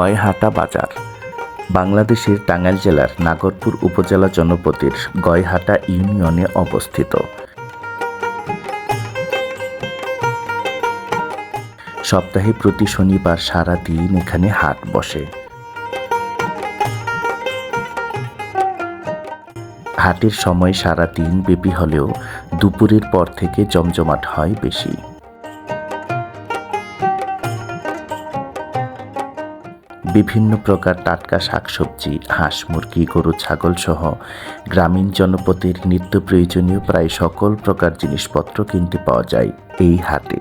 গয়হাটা বাজার। বাংলাদেশের টাঙ্গাইল জেলার নাগরপুর উপজেলা জনপদের গয়হাটা ইউনিয়নে অবস্থিত। সপ্তাহে প্রতি শনিবার সারা দিন এখানে হাট বসে। হাটের সময় সারা দিন ব্যাপী হলেও দুপুরের পর থেকে জমজমাট হয় বেশি। বিভিন্ন প্রকার টাটকা শাকসবজি, হাঁস, মুরগি, গরু, ছাগল সহ গ্রামীণ জনপদের নিত্য প্রয়োজনীয় প্রায় সকল প্রকার জিনিসপত্র কিনতে পাওয়া যায় এই হাটে।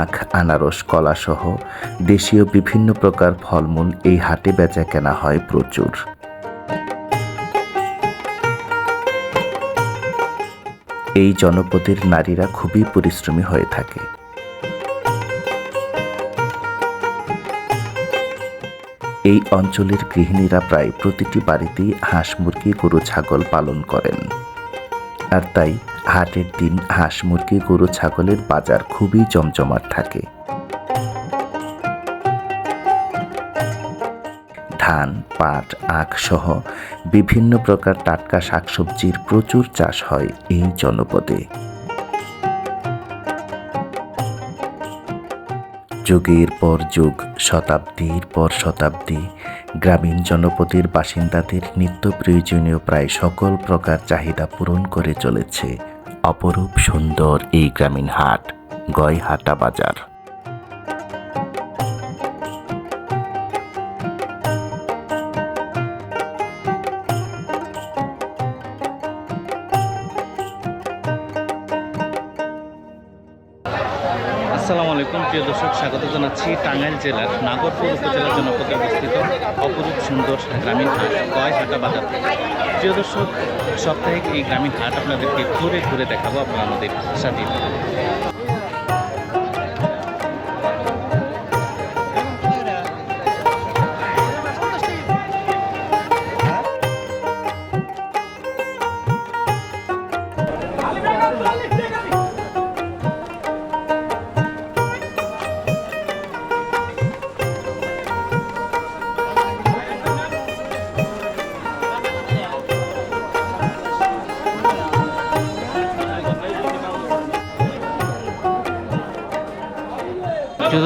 আখ, আনারস, কলা সহ দেশীয় বিভিন্ন প্রকার ফলমূল এই হাটে বেচা কেনা হয় প্রচুর। এই জনপদের নারীরা খুবই পরিশ্রমী হয়ে থাকে। এই অঞ্চলের গৃহিণীরা প্রায় প্রতিটি বাড়িতেই হাঁস মুরগি, গরু, ছাগল পালন করেন। আর তাই হাটের দিন হাঁস মুরগি, গরু, ছাগলের বাজার খুবই জমজমাট থাকে। ধান, পাট, আখ সহ বিভিন্ন প্রকার টাটকা শাকসবজির প্রচুর চাষ হয় এই জনপদে। যুগের পর যুগ, শতাব্দীর পর শতাব্দী, গ্রামীণ জনপদের বাসিন্দাদের নিত্য প্রয়োজনীয় প্রায় সকল প্রকার চাহিদা পূরণ করে চলেছে অপরূপ সুন্দর এই গ্রামীণ হাট, গয়হাটা বাজার। প্রিয় দর্শক, স্বাগত জানাচ্ছি টাঙ্গাইল জেলার নাগরপুর উপজেলার জনপদে অবস্থিত অপরূপ সুন্দর গ্রামীণ হাট, গয়হাটা বাজার প্রিয় দর্শক, সাপ্তাহিক এই গ্রামীণ হাট আপনাদেরকে ঘুরে ঘুরে দেখাবো আপনারা আমাদের সাথে।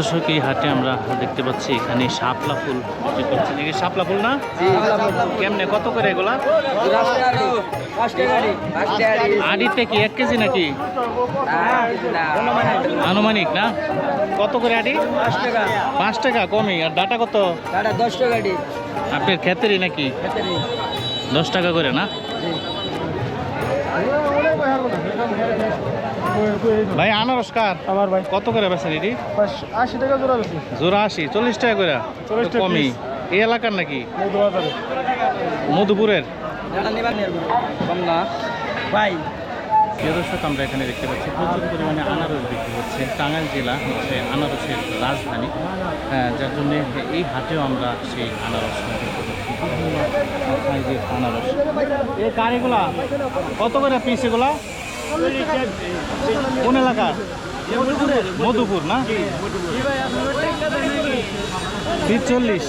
দর্শক, এই হাটে আমরা দেখতে পাচ্ছি এখানে শাপলা ফুল করছেন এই শাপলা ফুল না? কেমনে, কত করে এগুলা? আড়িতে কি, এক কেজি নাকি? আনুমানিক না? কত করে আড়ি? পাঁচ টাকা কমই, আর ডাটা কত? দশ টাকা আপনার ক্ষেতেরই নাকি? দশ টাকা করে না? ভাই আনারস কার? আমার ভাই। কত করে বেছেন এটি? আশি টাকা জোড়া বেশি জোড়া আশি চল্লিশ টাকা করে? 40 টাকা কমই। এই এলাকার নাকি? মধুপুরের? কম না ভাই দর্শক আমরা এখানে দেখতে পাচ্ছি প্রচুর পরিমাণে আনারস বিক্রি হচ্ছে। টাঙ্গাইল জেলা হচ্ছে আনারসের রাজধানী। হ্যাঁ, যার জন্য এই হাটেও আমরা সেই আনারস বিভিন্ন সাইজের আনারস। এই কারিগুলা কত করে পিস এগুলা? কোন এলাকা? মধুপুর না? পিস চল্লিশ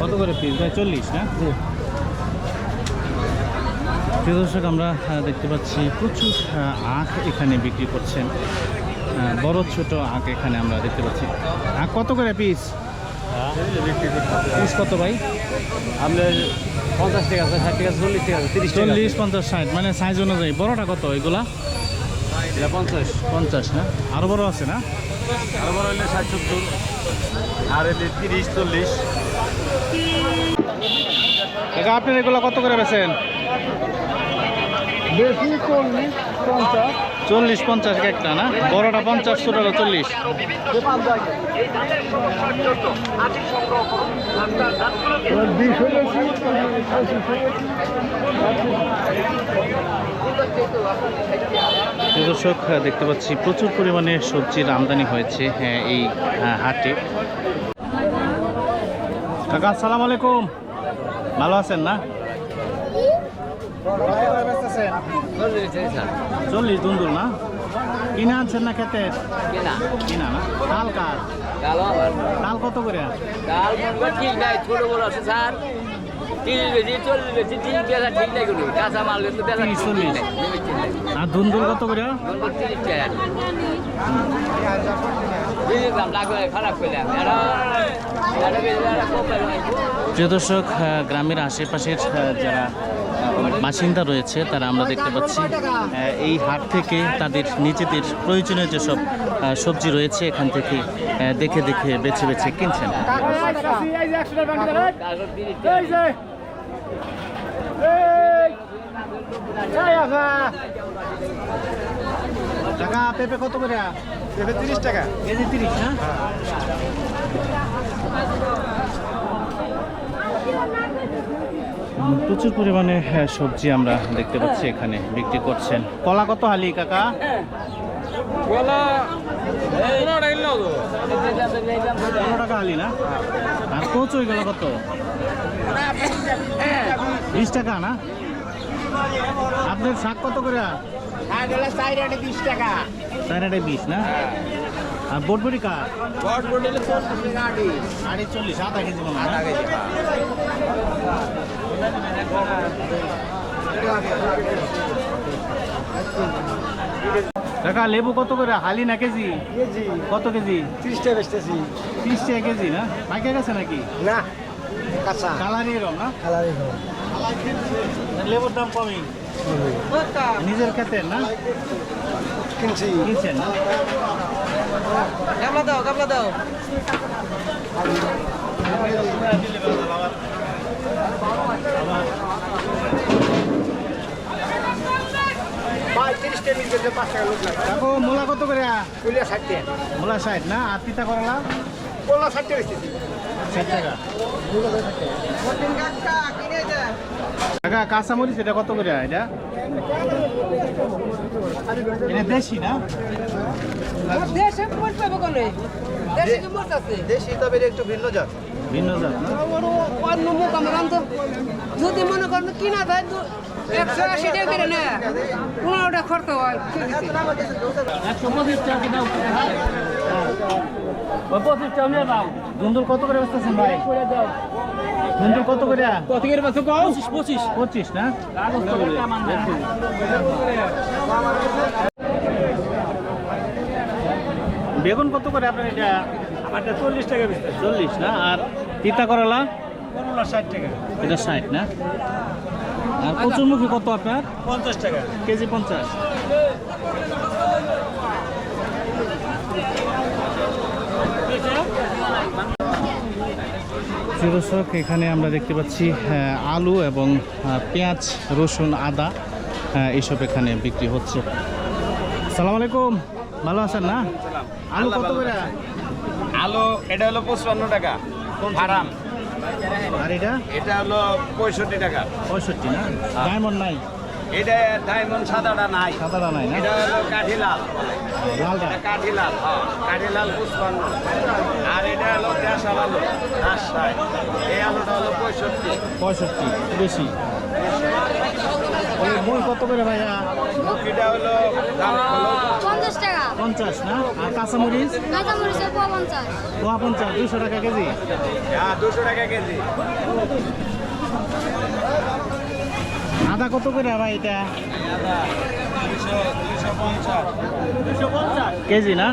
কত করে পিস ভাই, চল্লিশ না? প্রিয় দর্শক, আমরা দেখতে পাচ্ছি প্রচুর আখ এখানে বিক্রি করছেন। বড় ছোট আখ এখানে আমরা দেখতে পাচ্ছি। আখ কত করে পিস পিস কত ভাই? আপনার পঞ্চাশ টাকা আছে ষাট টাকা চল্লিশ টাকা আছে তিরিশ চল্লিশ পঞ্চাশ ষাট মানে সাইজ অনুযায়ী। বড়টা কত এগুলা? পঞ্চাশ। পঞ্চাশ না? আরও বড় আছে না? আর বড় হলে ষাট সত্তর। আর এলে তিরিশ চল্লিশ। কাকা আপনার এগুলো কত করে বেছেন বেশি চল্লিশ পঞ্চাশ। চল্লিশ পঞ্চাশ একটা না? বড়টা পঞ্চাশ ছোটটা চল্লিশ। দর্শক দেখতে পাচ্ছি প্রচুর পরিমাণে সবজির আমদানি হয়েছে হ্যাঁ, এই আহ, হাটে। কাকা আসসালামু আলাইকুম। ভালো আছেন না? চল্লিশ দুন্দুল না? কিনে আনছেন না খেতে? কেনা। কিনা না? কাল কার? কালো আবার কাল কত করে? মনে ঠিক নাই ছোট বড় আছে স্যার। আর দুন্দুল কত করে? প্রিয় দর্শক গ্রামের আশেপাশের যারা বাসিন্দা রয়েছে তারা আমরা দেখতে পাচ্ছি। এই হাট থেকে তাদের নিজেদের প্রয়োজনীয় যেসব আহ, সবজি রয়েছে এখান থেকে আহ, দেখে দেখে বেছে বেছে কিনছেন। তিরিশ টাকা পেঁপে কত করে? পেঁপে তিরিশ টাকা। কেজি তিরিশ না? প্রচুর পরিমাণে হ্যাঁ, সবজি আমরা দেখতে পাচ্ছি এখানে বিক্রি করছেন। কলা কত হালি কাকা? পনেরো টাকা হালি না? আর কোচ ওই গেল কত? বিশ টাকা না? আপনার শাক কত করে? চাইনাটা বিশ না? আর বোটবড়ি কার? সাড়ে চল্লিশ আধা কেজি মনে হয় না? কাকা লেবু কত করে? হালি না কেজি? কেজি। কত কেজি? তিরিশ টাকা বেচতেছি। তিরিশ টাকা কেজি না? পাইকে গেছে নাকি? না কাঁচা। কালারই এরম না? কালারি লেবুর দাম কমই। নিজের ক্ষেতের না? কিনছি। কিনছেন না? গামলা দাও গামলা দাও। দেখো মূলা কত করে? কুলিয়া ষাট মূলা ষাট না? আর তিতা করলা? কলা ষাট টাকা ষাট টাকা। কাকা কাঁচামরিচ এটা কত করে এটা? এটা দেশি না? দেশে মোট পাবো কোনে? দেশে কি মোট আছে? দেশি তবে একটু ভিন্ন জাত। ভিন্ন জাত। না অন্য মুখ আমার আনতো যদি মনে করেন কিনা যায় দু- একশো আশি টাকা করে না পনেরোটা খরচ হয় একশো পঁচিশ টাকা দাও। পঁচিশ টাকা নিয়ে দাও। ধুন্দুল কত করে বেচতেছেন ভাই? ধুন্দুল কত করে? কত করে পাচ্ছ পঁচিশ পঁচিশ। পঁচিশ না? বেগুন কত করে আপনার এটা? চল্লিশ টাকা বেচতেছি চল্লিশ না? আর তিতা করলা? করলা ষাট টাকা। এটা ষাট না? আর কচুরমুখী কত আপনার? পঞ্চাশ টাকা। কেজি পঞ্চাশ। দর্শক এখানে আমরা দেখতে পাচ্ছি আলু এবং পেঁয়াজ রসুন আদা এইসব এখানে বিক্রি হচ্ছে। সালাম আলাইকুম। ভালো আছেন না? আলু কত করে? আলু এটা হলো পঁচপান্ন টাকা। ফারাম আর এটা? এটা হলো পঁয়ষট্টি টাকা। পঁয়ষট্টি না? ডায়মন্ড নাই? এটা ডায়মন্ড সাদাটা নাই। সাদাটা নাই এটা হলো কাঠি লাল লালটা? কাঠি লাল হ্যাঁ কাঠি লাল পুষ্পান্ন আর এটা হলো দেশাল আলু রাজশাহী। এই আলুটা হলো পঁয়ষট্টি। পঁয়ষট্টি বেশি। ওই বই কত করে ভাইয়া? মুখিটা হলো দাম হলো পঞ্চাশ না? আর কাঁচামরিচ? পোয়া পঞ্চাশ। দুশো টাকা কেজি? হ্যাঁ দুশো টাকা কেজি। আদা কত করে ভাই এটা? কেজি না?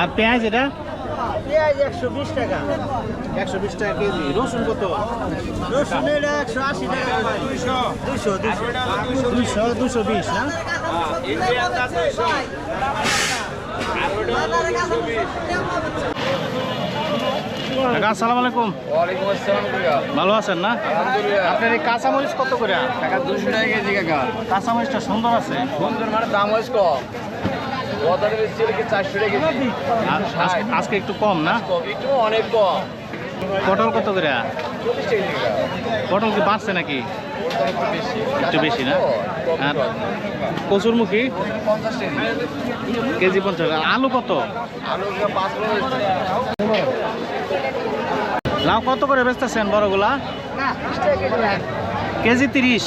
আর পেঁয়াজ এটা? পেঁয়াজ একশো বিশ টাকা। একশো বিশ টাকা কেজি। রসুন কত? রসুন এটা একশো আশি টাকা দুইশো। দুইশো দুইশো। দুইশো দুশো বিশ না? কাকা আসসালামু আলাইকুম। ওয়ালাইকুম আসসালাম কাকা। ভালো আছেন না? আলহামদুলিল্লাহ। আপনার এই কাঁচামরিচ কত করে? টাকা কেজি কাকা। সুন্দর আছে। সুন্দর মানে দাম কম। গদার বেশি কি চারশো টাকা কেজি? আজকে একটু কম না? একটু অনেক কম। পটল কত করে? টাকা পটল কি বাড়ছে নাকি? একটু বেশি না? আর কচুরমুখী? কেজি পঞ্চাশ আলু কত? লাউ কত করে বেচতেছেন বড়গুলা? কেজি তিরিশ।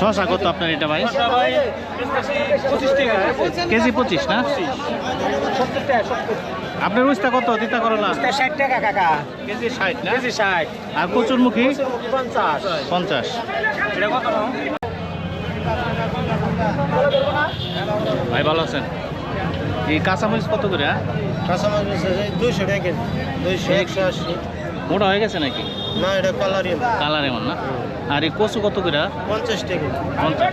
শশা কত আপনার এটা ভাই? কেজি পঁচিশ না? আপনার উস্তা কত? তিতা করলা ষাট টাকা কাকা। কেজি ষাট না? কেজি ষাট। আর কচুরমুখী? পঞ্চাশ। পঞ্চাশ। এটা কত ভাই ভালো আছেন? এই কাঁচামরিচ কত করে কাঁচা কাঁচামাচ দুইশো টাকা কেজি। দুইশো একশো আশি। মোটা হয়ে গেছে নাকি? না এটা কালারি কালার এমন না? আর এই কচু কত করে? পঞ্চাশ টাকা। পঞ্চাশ?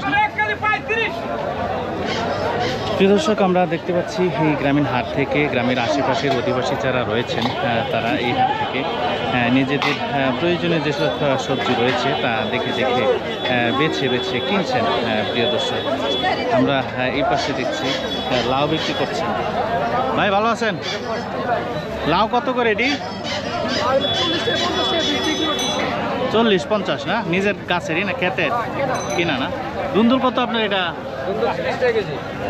প্রিয় দর্শক আমরা দেখতে পাচ্ছি এই গ্রামীণ হাট থেকে গ্রামের আশেপাশের অধিবাসী যারা রয়েছেন তারা এই হাট থেকে নিজেদের আহ, প্রয়োজনীয় যেসব সবজি রয়েছে তা দেখে দেখে বেছে বেছে কিনছেন প্রিয় দর্শক। আমরা এই পাশে দেখছি লাউ বিক্রি করছেন। ভাই ভালো আছেন? লাউ কত করে এটি? চল্লিশ পঞ্চাশ না? নিজের গাছেরই না ক্ষেতের? কিনা না? দুন্দুল কত আপনার এটা?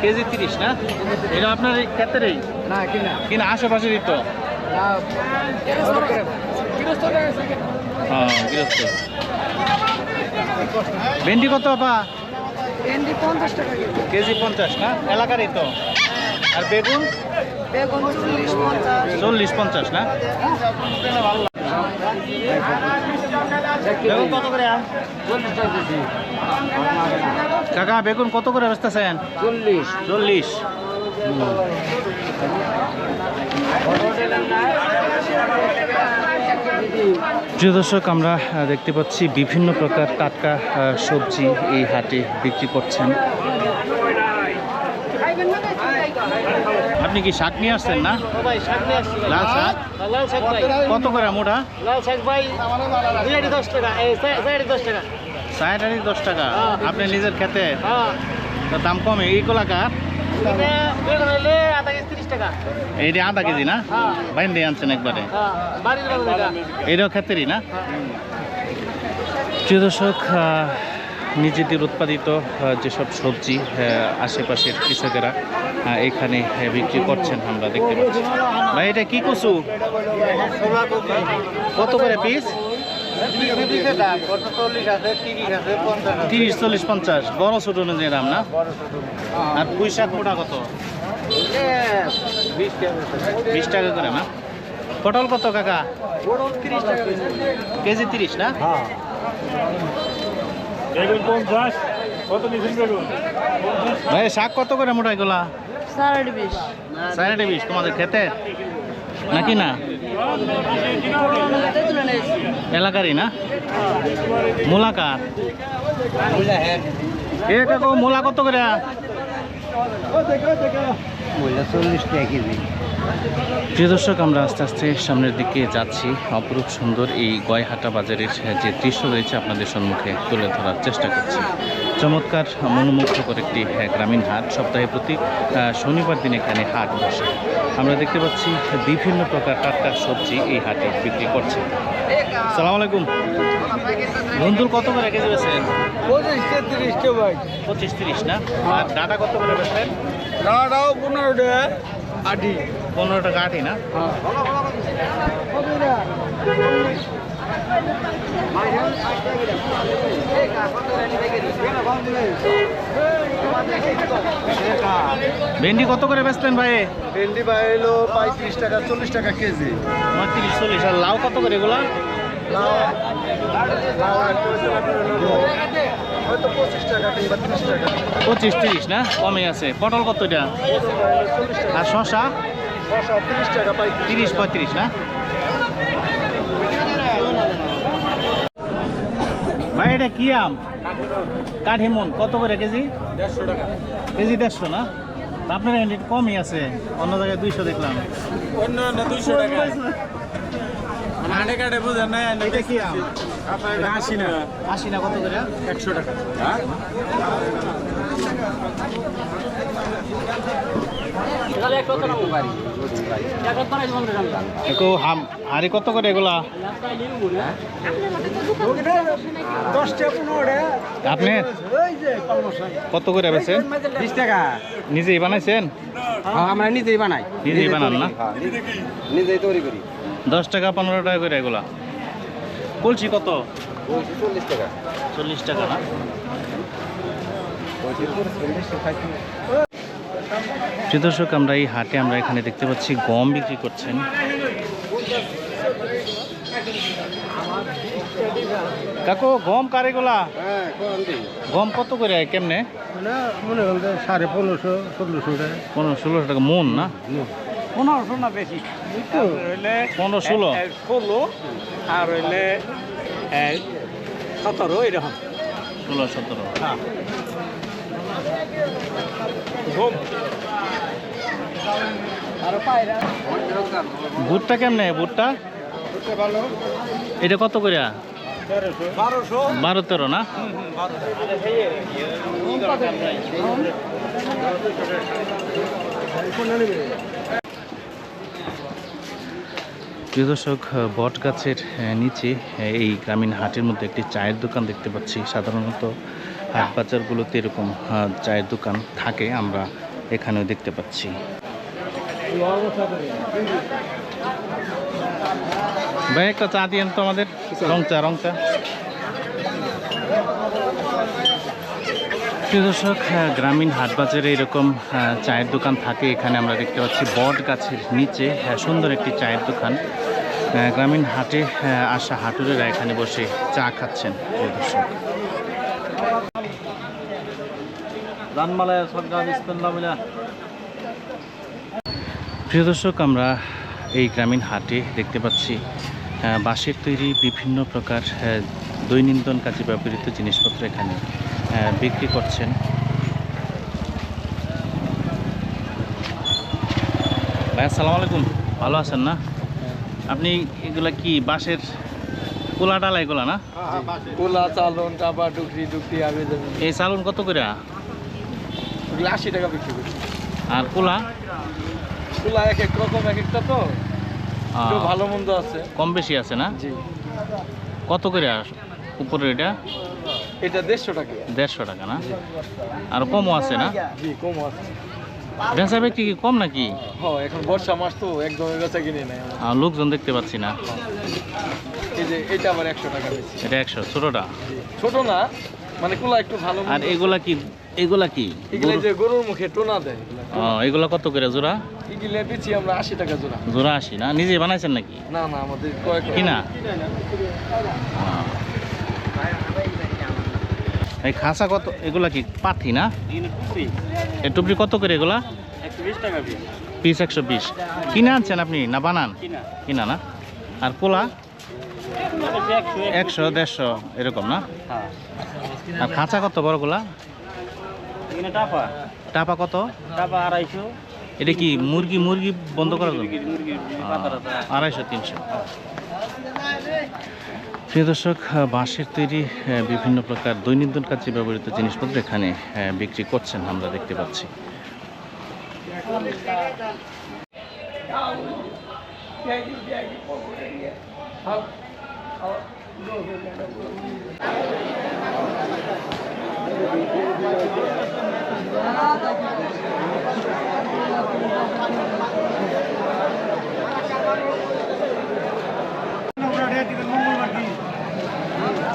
কেজি তিরিশ না? এটা আপনার এই ক্ষেতেরই? না কিনা। কিনা আশেপাশেরই তো? হ্যাঁ ভেন্ডি কত আপা? কেজি পঞ্চাশ না? এলাকারই তো? আর বেগুন? চল্লিশ পঞ্চাশ। না? বেগুন কত করে? কাকা বেগুন কত করে বেচতেছেন? চল্লিশ। চল্লিশ। প্রিয় দর্শক আমরা দেখতে পাচ্ছি বিভিন্ন প্রকার টাটকা সবজি এই হাটে বিক্রি করছেন। আপনি কি শাক নিয়ে আসছেন না? ভাই শাক নিয়ে আসছি। লাল শাক? লাল শাক ভাই। কত করে মোটা? লাল শাক ভাই দুই দশ টাকা। এই সাইড দশ টাকা। ষাট আড়ি দশ টাকা। আপনি নিজের খেতে? হ্যাঁ। তো দাম কমে। এই কলাকার আধা কেজি তিরিশ টাকা। এইটা আধা কেজি না? হ্যাঁ। আনছেন একবারে। হ্যাঁ এটাও ক্ষেত্রেই না? প্রিয় দর্শক নিজেদের উৎপাদিত যেসব সবজি আশেপাশের কৃষকেরা এখানে বিক্রি করছেন আমরা দেখতে পাচ্ছি। ভাই, এটা কি কচু? কত করে পিস তিরিশ, চল্লিশ, পঞ্চাশ। বড় ছোট অনুযায়ী দাম না? আর পুঁই শাক মোটা কত? বিশ টাকা করে না? পটল কত কাকা? কেজি তিরিশ না? বেগুন পঞ্চাশ কত নিয়েছেন বেগুন? ভাই শাক কত করে মোটা এগুলা? সাড়ে বিশ। সাড়ে বিশ তোমাদের খেতে? নাকি না? এলাকারই না? মূলাকার। এ কাকু মূলা কত করে? চল্লিশ টাকা কেজি। প্রিয় দর্শক আমরা আস্তে আস্তে সামনের দিকে যাচ্ছি। অপরূপ সুন্দর এই গয়হাটা বাজারের যে দৃশ্য রয়েছে আপনাদের সম্মুখে তুলে ধরার চেষ্টা করছি। চমৎকার মনোমুগ্ধকর একটি আহ, গ্রামীণ হাট। সপ্তাহে প্রতি শনিবার দিন এখানে হাট বসে। আমরা দেখতে পাচ্ছি বিভিন্ন প্রকার টাটকা সবজি এই হাটে বিক্রি করছে। সালাম আলাইকুম। বন্ধুর কত করে কেজি বেছেন পঁচিশ তেত্রিশ ভাই। পঁচিশ তিরিশ না? আর ডাটা কত করে বেছেন রাডাও পনেরো টাকা আটি। পনেরো টাকা আটি না? ভেন্ডি কত করে বেচলেন ভাই? ভেন্ডি ভাই এলো পঁয়ত্রিশ টাকা চল্লিশ টাকা কেজি। পঁয়ত্রিশ চল্লিশ। আর লাউ কত করে এগুলা? হলো পঁচিশ টাকা ত্রিশ না? কমে আছে। পটল কত এটা? আর শশা তিরিশ পঁয়ত্রিশ না? ভাই এটা কি আম? কাঠিমন কত করে কেজি? দেড়শো টাকা। কেজি দেড়শো না? আপনার এখানে একটু কমই আছে। অন্য জায়গায় দুইশো দেখলাম। অন্য দুইশো টাকা। কাটে বুঝেন না এটা কি আম? আশি না? আশি না। কত করে? একশো টাকা। হাম- হাঁড়ি কত করে এগুলা? আপনি? কত করে বেছেন বিশ টাকা। নিজেই বানাইছেন? হ্যাঁ, আমরা নিজেই বানাই। নিজেই বানান না? নিজেই তৈরি করি। দশ টাকা পনেরো টাকা করে এগুলা। বলছি কত? চল্লিশ টাকা। চল্লিশ টাকা না? প্রিয় দর্শক আমরা এই হাটে আমরা এখানে দেখতে পাচ্ছি গম বিক্রি করছেন। কাকু গম কারেগুলা হ্যাঁ গম কত করে কেমনে? মনে সাড়ে পনেরোশো ষোলোশো টাকা। পনেরো ষোলোশো টাকা মন না? পনেরোশো না বেশি? পনেরো ষোলো। ষোলো। আর হইলে সতেরো এরকম। ষোলো সতেরো। বুটটা কেমনে বুটটা এটা কত করে বারো তেরো না? প্রিয় দর্শক, বট গাছের নিচে এই গ্রামীণ হাটের মধ্যে একটি চায়ের দোকান দেখতে পাচ্ছি। সাধারণত হাট বাজারগুলোতে এরকম চায়ের দোকান থাকে, আমরা এখানেও দেখতে পাচ্ছি। ভাই একটা চা দিয়েন তো আমাদের। রং চা রং চা। দর্শক গ্রামীণ হাট বাজারে এরকম চায়ের দোকান থাকে। এখানে আমরা দেখতে পাচ্ছি বট গাছের নিচে আহ, সুন্দর একটি চায়ের দোকান। গ্রামীণ হাটে আসা হাটুরেরা এখানে বসে চা খাচ্ছেন প্রিয় প্রিয় দর্শক আমরা এই গ্রামীণ হাটে দেখতে পাচ্ছি বাঁশের তৈরি বিভিন্ন প্রকার দৈনন্দিন কাজে ব্যবহৃত জিনিসপত্র এখানে বিক্রি করছেন। ভাই আসসালামু আলাইকুম। ভালো আছেন না? আপনি এগুলা কি বাঁশের কোলা ডালা এগুলা না? কোলা চালন চাপা টুকরি টুকরি এই চালুন কত করে আশি টাকা বিক্রি করছি। আর কোলা? কোলা এক এক রকম এক একটা তো? ভালো মন্দ আছে। কম বেশি আছে না? জি। কত করে উপরে এটা? এটা দেড়শো টাকা। দেড়শো টাকা না? আর কমও আছে না? জি কম আছে। বেচা বিক্রি কি কম নাকি? এখন বর্ষা মাস তো একদমই বেচা কিনে আর লোকজন দেখতে পাচ্ছি না। এই যে এটা আবার একশো টাকা এটা একশো ছোটটা? ছোট না মানে কোলা একটু ভালো আর এগুলা কি এগুলা কি? এগুলো যে গরুর মুখে টোনা দেয়। ও, এগুলা কত করে জোড়া? এগুলো বেচি আমরা আশি টাকা জোড়া। জোড়া আসি না? নিজে বানাইছেন নাকি? না না আমাদের ক্রয় করা। কিনা। এই খাসা কত? এগুলা কি পাথি না? এই টুপরি কত করে এগুলা? 120 টাকা পিস। একশো বিশ। কিনে আনছেন আপনি না বানান? কিনা। না? আর পোলা? একশো দেড়শো এরকম না? আর খাঁচা কত বড়গুলা? টাপা। কত? টাপা এটা কি মুরগি মুরগি বন্ধ আহ, আড়াইশো তিনশো। প্রিয় দর্শক বাঁশের তৈরি বিভিন্ন প্রকার দৈনন্দিন কাজে ব্যবহৃত জিনিসপত্র এখানে বিক্রি করছেন আমরা দেখতে পাচ্ছি।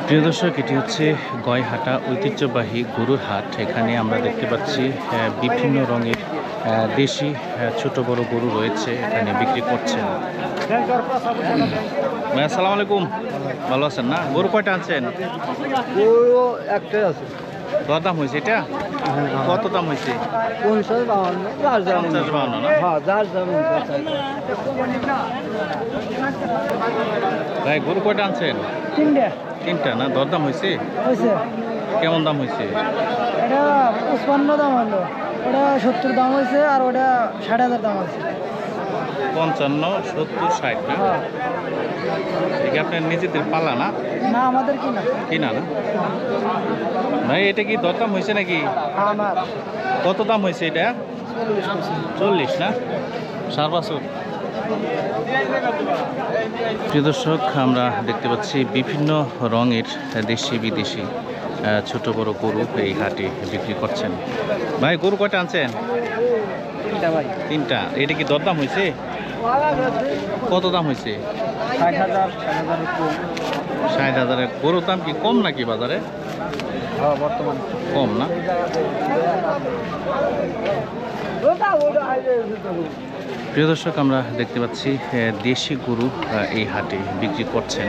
প্রিয় দর্শক, এটি হচ্ছে গয়হাটা ঐতিহ্যবাহী গরুর হাট। এখানে আমরা দেখতে পাচ্ছি বিভিন্ন রঙের দেশি ছোট বড় গরু রয়েছে এখানে বিক্রি করছেন। আসসালামু আলাইকুম। ভালো আছেন না? গরু কয়টা আনছেন? গরু একটাই আছে। কত দাম হয়েছে এটা? কত দাম হয়েছে? পঞ্চাশ বাউন্ন পঞ্চাশ বাউন্ন না হ্যাঁ ভাই গরু কয়টা আনছেন? তিনটে। তিনটা না? দরদাম হয়েছে? হয়েছে। কেমন দাম হয়েছে? এটা পঁচপান্ন দাম হলো। ওটা সত্তর দাম হয়েছে আর ওটা ষাট হাজার দাম আছে পঞ্চান্ন সত্তর ষাট না? এটা আপনার নিজেদের পালা না? না আমাদের কি না? কিনা না ভাই এটা কি দরদাম হয়েছে নাকি? কত দাম হয়েছে এটা? চল্লিশ না? সার বছর। প্রিয় দর্শক আমরা দেখতে পাচ্ছি বিভিন্ন রঙের দেশি বিদেশি ছোট বড় গরু এই হাটে বিক্রি করছেন। ভাই গরু কয়টা আনছেন? তিনটা। এটা কি দরদাম হয়েছে? কত দাম হয়েছে? ষাট হাজারের গরুর দাম কি কম নাকি বাজারে? কম না? প্রিয় দর্শক আমরা দেখতে পাচ্ছি দেশি গরু এই হাটে বিক্রি করছেন।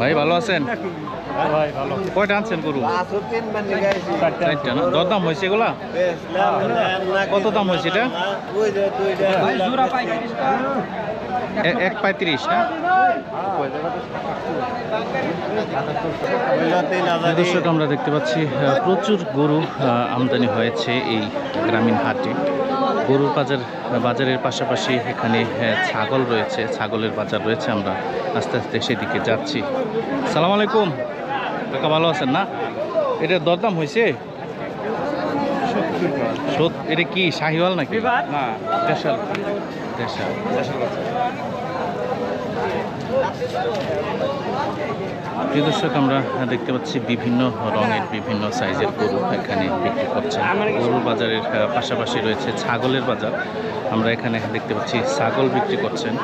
ভাই ভালো আছেন? কয়টা আনছেন গরু? চারটা না? দরদাম হয়েছে এগুলা? কত দাম হয়েছে এটা? এক পঁয়ত্রিশ দর্শক, আমরা দেখতে পাচ্ছি প্রচুর গরু আমদানি হয়েছে এই গ্রামীণ হাটে। গরুর বাজার, বাজারের পাশাপাশি এখানে ছাগল রয়েছে, ছাগলের বাজার রয়েছে, আমরা আস্তে আস্তে সেদিকে যাচ্ছি। সালাম আলাইকুম। কাকা ভালো আছেন না? এটা দরদাম হয়েছে সত- এটা কি শাহিওয়াল নাকি? না দেশাল। দেশাল। প্রিয় দর্শক আমরা দেখতে পাচ্ছি বিভিন্ন রঙের বিভিন্ন সাইজের গরু এখানে বিক্রি করছে। গরুর বাজারের পাশাপাশি রয়েছে ছাগলের বাজার। আমরা এখানে দেখতে পাচ্ছি ছাগল বিক্রি করছেন।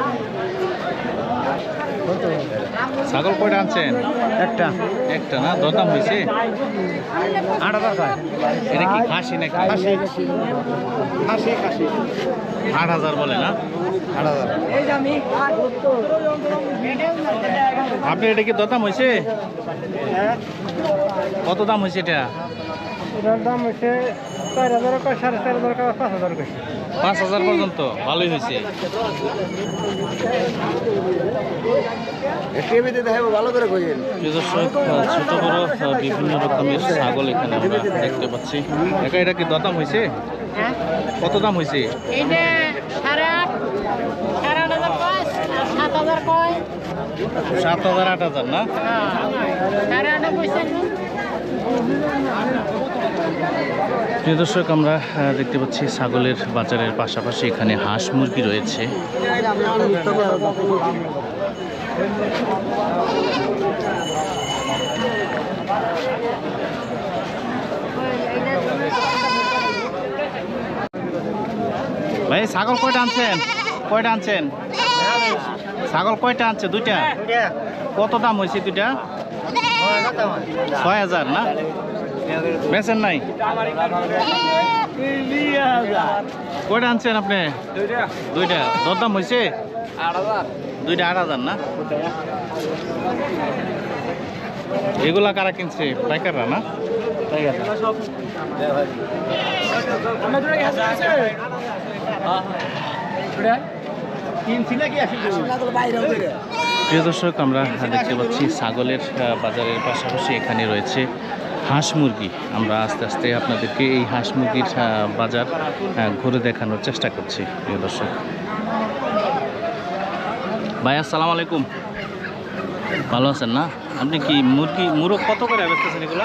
ছাগল কয়টা আনছেন? একটা। একটা না? দরদাম হয়েছে এটা কি খাসি নাকি? আট হাজার বলে না? আপনি এটা কি দরদাম হয়েছে? কত দাম হয়েছে এটা? এটার দাম হচ্ছে চার হাজার কয় সাড়ে চার হাজার কয় পাঁচ হাজার কয় পাঁচ হাজার পর্যন্ত ভালোই হয়েছে ছোট বড় বিভিন্ন রকমের ছাগল এখানে আমরা দেখতে পাচ্ছি। একা এটা কি দরদাম হয়েছে? কত দাম হয়েছে? সাত হাজার কয়। সাত হাজার আট হাজার না? সাড়ে আটে পয়সা। প্রিয় দর্শক আমরা দেখতে পাচ্ছি ছাগলের বাজারের পাশাপাশি এখানে হাঁস মুরগি রয়েছে। ভাই ছাগল কয়টা আনছেন? কয়টা আনছেন? ছাগল কয়টা আনছে? দুইটা? কত দাম হয়েছে দুইটা? ছয় হাজার না? বেচেন নাই? কয়টা আনছেন আপনি? দুইটা। দরদাম হয়েছে দুইটা আট হাজার না? এগুলা কারা কিনছে? পাইকাররা না? প্রিয় দর্শক, আমরা দেখতে পাচ্ছি ছাগলের বাজারের পাশাপাশি এখানে রয়েছে হাঁস মুরগি। আমরা আস্তে আস্তে আপনাদেরকে এই হাঁস মুরগির বাজার ঘুরে দেখানোর চেষ্টা করছি প্রিয় দর্শক। ভাই আসসালামু আলাইকুম। ভালো আছেন না? আপনি কি মুরগি মুরগ কত করে বেচতেছেন এগুলো?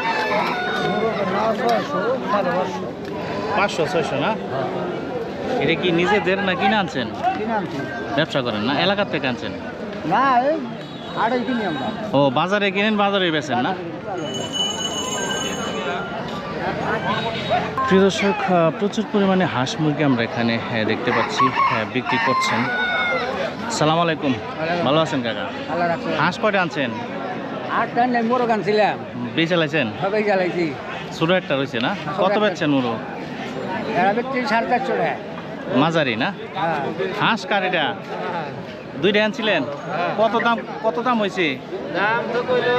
পাঁচশো ছয়শো না? এটা কি নিজেদের না কিনে আনছেন? ব্যবসা করেন না? এলাকার থেকে আনছেন? না ও বাজারে কিনেন বাজারে বেচেন না? প্রিয় দর্শক প্রচুর পরিমাণে হাঁস মুরগি আমরা এখানে দেখতে পাচ্ছি বিক্রি করছেন। সালাম আলাইকুম। ভালো আছেন কাকা? হাঁস কয়টা আনছেন? আটটা নেই মোরগ আনছিলাম। বেচে চালাইছেন? সবাই জ্বালাইছি ছোটো একটা রয়েছে না? কত বেচছেন মুরো এরা ব্যক্তি সাড়ে চারশো টাকা। মাঝারি না? হ্যাঁ। হাঁস কার এটা? দুইটা আনছিলেন? কত দাম কত দাম হয়েছে? দাম তো কইলো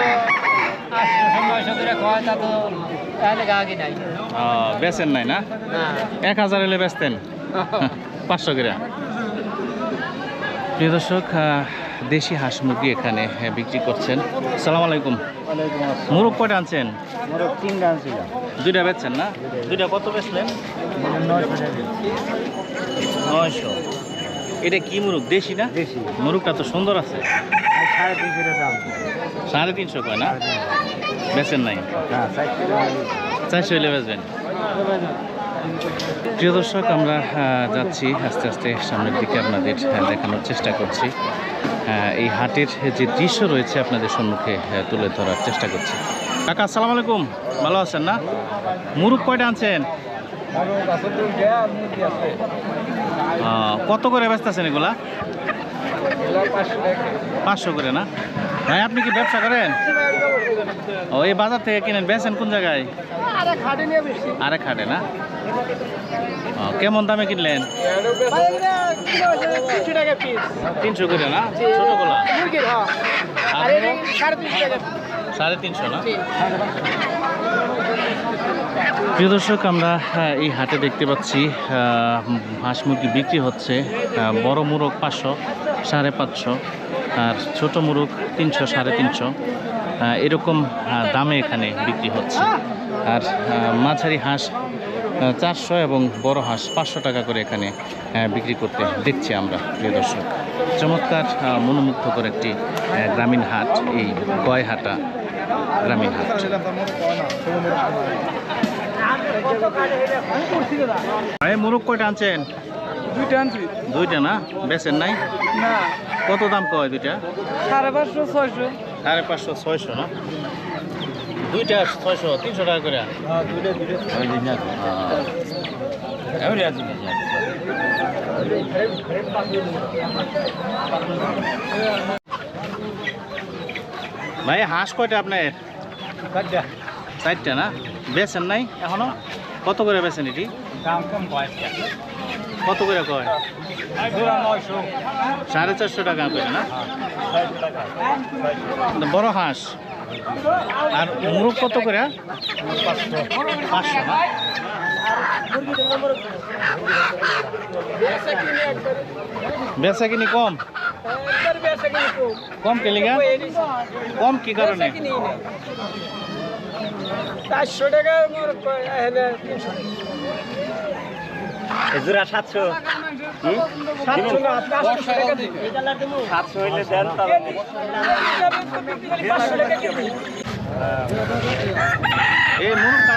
বেচেন নাই না? এক হাজার এলে বেচতেন। পাঁচশো গ্রাম প্রিয় দর্শক দেশি হাঁস মুরগি এখানে বিক্রি করছেন। সালাম আলাইকুম। মুরগ কয়টা আনছেন? দুইটা বেচছেন না? দুইটা কত বেচলেন? নয়শো। এটা কি মুরগ? দেশি না? দেশি। মুরগটা তো সুন্দর আছে। সাড়ে তিনশো কয় না? বেচেন নাই? হ্যাঁ চারশো হইলে বেচবেন। প্রিয় দর্শক আমরা যাচ্ছি আস্তে আস্তে সামনের দিকে আপনাদের দেখানোর চেষ্টা করছি। এই হাটের যে দৃশ্য রয়েছে আপনাদের সম্মুখে তুলে ধরার চেষ্টা করছি। কাকা আসসালামু আলাইকুম। ভালো আছেন না? মুরুখ কয়টা আনছেন? কত করে ব্যস্ত আছেন এগুলা? পাঁচশো করে না? ভাই আপনি কি ব্যবসা করেন? ও এই বাজার থেকে কিনেন বেচেন কোন জায়গায়? আরে খাটে না? কেমন দামে কিনলেন? তিনশো করে না? ছোটগুলা আর সাড়ে তিনশো না? প্রিয় দর্শক, আমরা এই হাটে দেখতে পাচ্ছি হাঁস মুরগি বিক্রি হচ্ছে বড় মুরগ পাঁচশো, সাড়ে পাঁচশো, আর ছোট মুরগ তিনশো, সাড়ে তিনশো। এরকম দামে এখানে বিক্রি হচ্ছে। আর মাঝারি হাঁস চারশো এবং বড় হাঁস পাঁচশো টাকা করে এখানে বিক্রি করতে দেখছি আমরা, প্রিয় দর্শক। চমৎকার মনোমুগ্ধকর একটি গ্রামীণ হাট, এই গয়হাটা গ্রামীণ হাট। এই মুরগ কয়টা আনছেন? দুইটা আনছি। দুইটা না? বেচেন নাই? না। কত দাম কয় দুইটা? সাড়ে পাঁচশো ছয়শো। সাড়ে পাঁচশো ছয়শো না? দুইটা ছয়শো তিনশো টাকা করে। ভাই হাঁস কয়টা আপনার? চারটা না? বেচেন নাই এখনও? কত করে বেচেন এটি? কত করে কয়? সাড়ে চারশো টাকা করে না? বড় হাঁস। আর মুরগ কত করে? পাঁচশো। বেচা কিনি কম? কম। কে লিগা? কম কি কারণে? চারশো টাকা তিনশো। জোড়া সাতশো। সাতশো হইলে দেন এই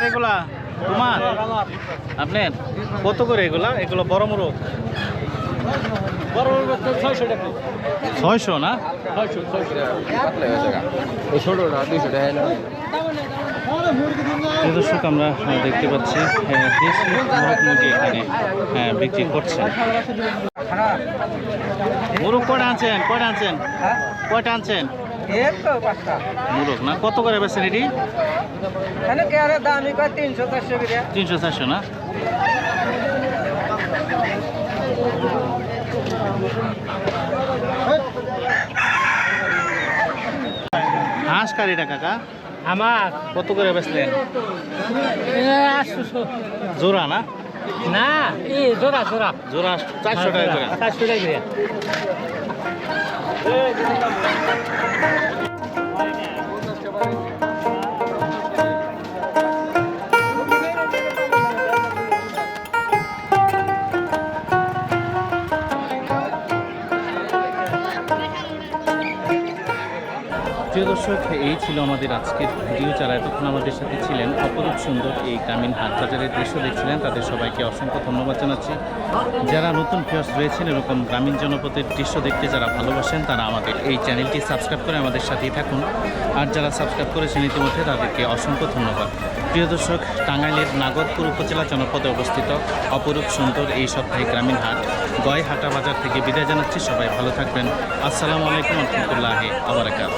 এগুলা? তোমার? আপনার কত করে এগুলা? এগুলো বড় মুরগ বড় ছয়শো না? ছয়শো ছয়শো। এই ছোটটা দুইশো টাকা। দর্শক, আমরা দেখতে পাচ্ছি মুরগ এখানে বিক্রি করছেন মুরগ কয়টা আনছেন? কয়টা আনছেন? কয়টা আনছেন? মুরগ না? কত করে বেছেন এটি? তিনশো চারশো না? হাঁস কারিটা কাকা? আমার। কত করে বেচলেন? আটশো জোড়া না? না এ জোড়া জোড়া। জোড়া চারশো টাকা চারশো টাকা দর্শক, এই ছিল আমাদের আজকের ভিডিও। যারা এতক্ষণ আমাদের সাথে ছিলেন, অপরূপ সুন্দর এই গ্রামীণ হাট বাজারের দৃশ্য দেখছিলেন, তাদের সবাইকে অসংখ্য ধন্যবাদ জানাচ্ছি। যারা নতুন ফিয়ার্স রয়েছেন, এরকম গ্রামীণ জনপদের দৃশ্য দেখতে যারা ভালোবাসেন, তারা আমাদের এই চ্যানেলটি সাবস্ক্রাইব করে আমাদের সাথেই থাকুন। আর যারা সাবস্ক্রাইব করেছেন ইতিমধ্যে, তাদেরকে অসংখ্য ধন্যবাদ। প্রিয় দর্শক, টাঙ্গাইলের নাগরপুর উপজেলা জনপদে অবস্থিত অপরূপ সুন্দর এই সপ্তাহে গ্রামীণ হাট গয় হাটা বাজার থেকে বিদায় জানাচ্ছি। সবাই ভালো থাকবেন। আসসালামু আলাইকুম রহমতুল্লাহ আবরাকাত